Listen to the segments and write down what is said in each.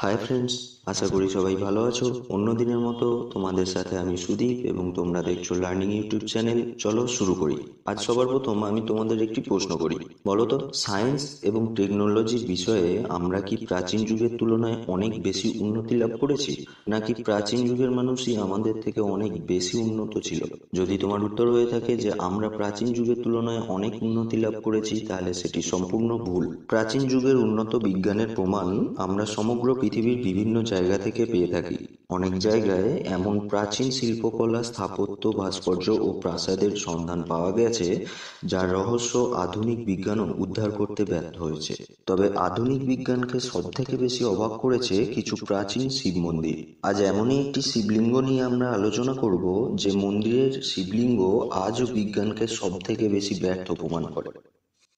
Hi friends আশা করি সবাই ভালো আছো। অন্য দিনের মতো তোমাদের সাথে আমি সুদীপ এবং তোমরা দেখছ লার্নিং ইউটিউব চ্যানেল চলো শুরু করি। আজ সবার প্রথম আমি তোমাদের একটি প্রশ্ন করি। বলো তো সায়েন্স এবং টেকনোলজির বিষয়ে আমরা কি প্রাচীন যুগের তুলনায় অনেক বেশি উন্নতি লাভ করেছি? নাকি প্রাচীন যুগের মানুষই আমাদের থেকে অনেক বেশি উন্নত ছিল? যদি তোমার উত্তর হয়ে থাকে যে আমরা প্রাচীন যুগের তুলনায় অনেক উন্নতি লাভ করেছি তাহলে সেটি সম্পূর্ণ ভুল। প্রাচীন যুগের উন্নত বিজ্ঞানের প্রমাণ আমরা সমগ্র পৃথিবীর বিভিন্ন জায়গা থেকে পেয়ে থাকি। অনেক জায়গায় এমন প্রাচীন শিল্পকলা, স্থাপত্য, ভাস্কর্য ও প্রাসাদের সন্ধান পাওয়া গেছে, যার রহস্য আধুনিক বিজ্ঞানও উদ্ধার করতে ব্যর্থ হয়েছে। তবে আধুনিক বিজ্ঞানকে সবথেকে বেশি অবাক করেছে কিছু প্রাচীন শিব মন্দির। আজ এমনই একটি শিবলিঙ্গ নিয়ে আমরা আলোচনা করব, যে মন্দিরের শিবলিঙ্গ আজও বিজ্ঞানকে সবথেকে বেশি ব্যর্থ প্রমাণ করে।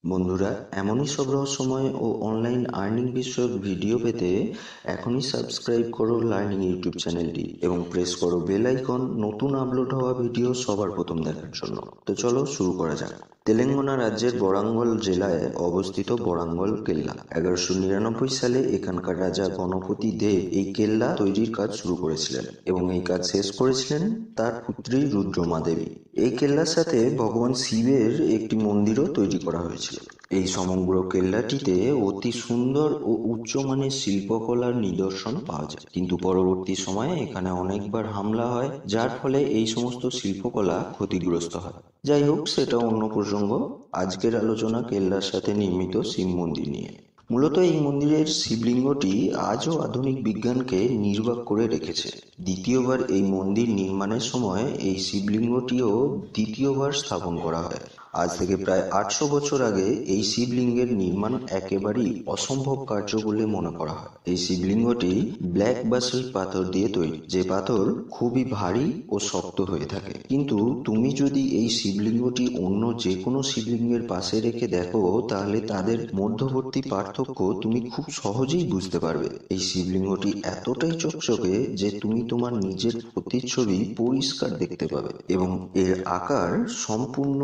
বন্ধুরা, এমনই সব রহস্যময় ও অনলাইন আর্নিং বিষয়ক ভিডিও পেতে এখনই সাবস্ক্রাইব করো লার্নিং ইউটিউব চ্যানেলটি এবং প্রেস করো বেল আইকন নতুন আপলোড হওয়া ভিডিও সবার প্রথম দেখার জন্য। তো চলো শুরু করা যাক। তেলেঙ্গানা রাজ্যের বরাঙ্গল জেলায় অবস্থিত বরাঙ্গল কেল্লা। এগারোশো নিরানব্বই সালে এখানকার রাজা গণপতি দে এই কেল্লা তৈরির কাজ শুরু করেছিলেন এবং এই কাজ শেষ করেছিলেন তার পুত্রী রুদ্রমা দেবী। এই কেল্লার সাথে ভগবান শিবের একটি মন্দিরও তৈরি করা হয়েছিল। এই সমগ্র কেল্লাটিতে অতি সুন্দর ও উচ্চমানের শিল্পকলার নিদর্শন পাওয়া যায়। কিন্তু পরবর্তী সময়ে এখানে অনেকবার হামলা হয়, যার ফলে এই সমস্ত শিল্পকলা ক্ষতিগ্রস্ত হয়। যাই হোক, সেটা অন্য প্রসঙ্গ। আজকের আলোচনা কেল্লার সাথে নির্মিত শিব মন্দির নিয়ে। মূলত এই মন্দিরের শিবলিঙ্গটি আজও আধুনিক বিজ্ঞানকে নির্বাক করে রেখেছে। দ্বিতীয়বার এই মন্দির নির্মাণের সময় এই শিবলিঙ্গটিও দ্বিতীয়বার স্থাপন করা হয়। আজ থেকে প্রায় আটশো বছর আগে এই শিবলিঙ্গের নির্মাণ একেবারেই অসম্ভব কার্য বলে মনে করা হয়। এই শিবলিঙ্গটি ব্ল্যাক বাসেল পাথর দিয়ে তৈরি, যে পাথর খুবই ভারী ও শক্ত হয়ে থাকে। কিন্তু তুমি যদি এই শিবলিঙ্গটি অন্য যে কোনো শিবলিঙ্গের পাশে রেখে দেখো, তাহলে তাদের মধ্যবর্তী পার্থক্য তুমি খুব সহজেই বুঝতে পারবে। এই শিবলিঙ্গটি এতটাই চকচকে যে তুমি তোমার নিজের প্রতিচ্ছবি পরিষ্কার দেখতে পাবে এবং এর আকার সম্পূর্ণ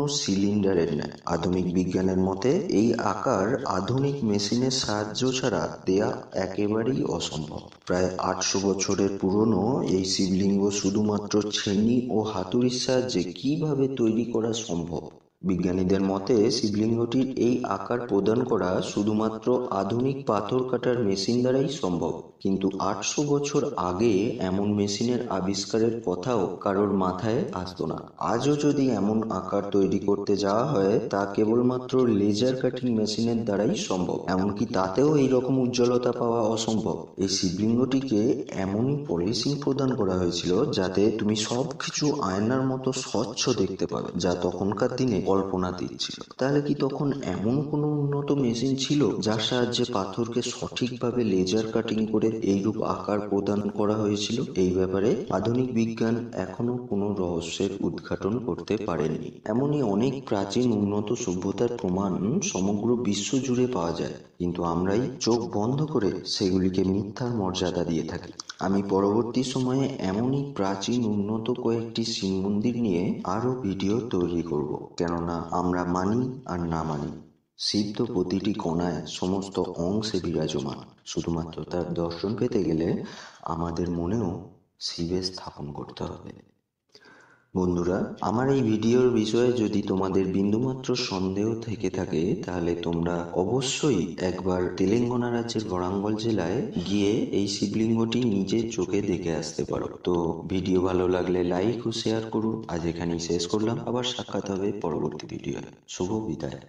সিলিন্ডারের ন্যায় আধুনিক বিজ্ঞানের মতে, এই আকার আধুনিক মেশিনের সাহায্য ছাড়া দেয়া একেবারেই অসম্ভব। প্রায় আটশো বছরের পুরনো এই শিবলিঙ্গ শুধুমাত্র ছেনি ও হাতুড়ির সাহায্যে কীভাবে তৈরি করা সম্ভব? বিজ্ঞানীদের মতে, শিবলিঙ্গটির এই আকার প্রদান করা শুধুমাত্র আধুনিক পাথর কাটার মেশিন দ্বারাই সম্ভব। কিন্তু আটশো বছর আগে এমন মেশিনের আবিষ্কারের কথাও কারোর মাথায় আসতো না। আজও যদি এমন আকার তৈরি করতে যাওয়া হয়, তা কেবলমাত্র লেজার কাটিং মেশিনের দ্বারাই সম্ভব। এমনকি তাতেও এই রকম উজ্জ্বলতা পাওয়া অসম্ভব। এই শিবলিঙ্গটিকে এমনই পলিশিং প্রদান করা হয়েছিল যাতে তুমি সব কিছু আয়নার মতো স্বচ্ছ দেখতে পাবে, যা তখনকার দিনে কল্পনাতীত ছিল তাহলে কি তখন এমন কোনো উন্নত মেশিন ছিল যার সাহায্যে পাথরকে সঠিকভাবে লেজার কাটিং করে এইরূপ আকার প্রদান করা হয়েছিল? এই ব্যাপারে আধুনিক বিজ্ঞান এখনও কোনো রহস্যের উদ্ঘাটন করতে পারেনি। এমনই অনেক প্রাচীন উন্নত সভ্যতার প্রমাণ সমগ্র বিশ্ব জুড়ে পাওয়া যায়। কিন্তু আমরাই চোখ বন্ধ করে সেগুলিকে মিথ্যার মর্যাদা দিয়ে থাকি। আমি পরবর্তী সময়ে এমনই প্রাচীন উন্নত কয়েকটি শিব মন্দির নিয়ে আরও ভিডিও তৈরি করব। কেননা আমরা মানি আর না মানি। শিব তো প্রতিটি কোনায় সমস্ত অংশে বিরাজমান। শুধুমাত্র তার দর্শন পেতে গেলে আমাদের মনেও শিবের স্থাপন করতে হবে। বন্ধুরা, আমার এই ভিডিওর বিষয়ে যদি তোমাদের বিন্দুমাত্র সন্দেহ থেকে থাকে, তাহলে তোমরা অবশ্যই একবার তেলেঙ্গানা রাজ্যের বরাঙ্গল জেলায় গিয়ে এই শিবলিঙ্গটি নিজের চোখে দেখে আসতে পারো। তো ভিডিও ভালো লাগলে লাইক ও শেয়ার করুন আজ এখানেই শেষ করলাম। আবার সাক্ষাৎ হবে পরবর্তী ভিডিও শুভ বিদায়।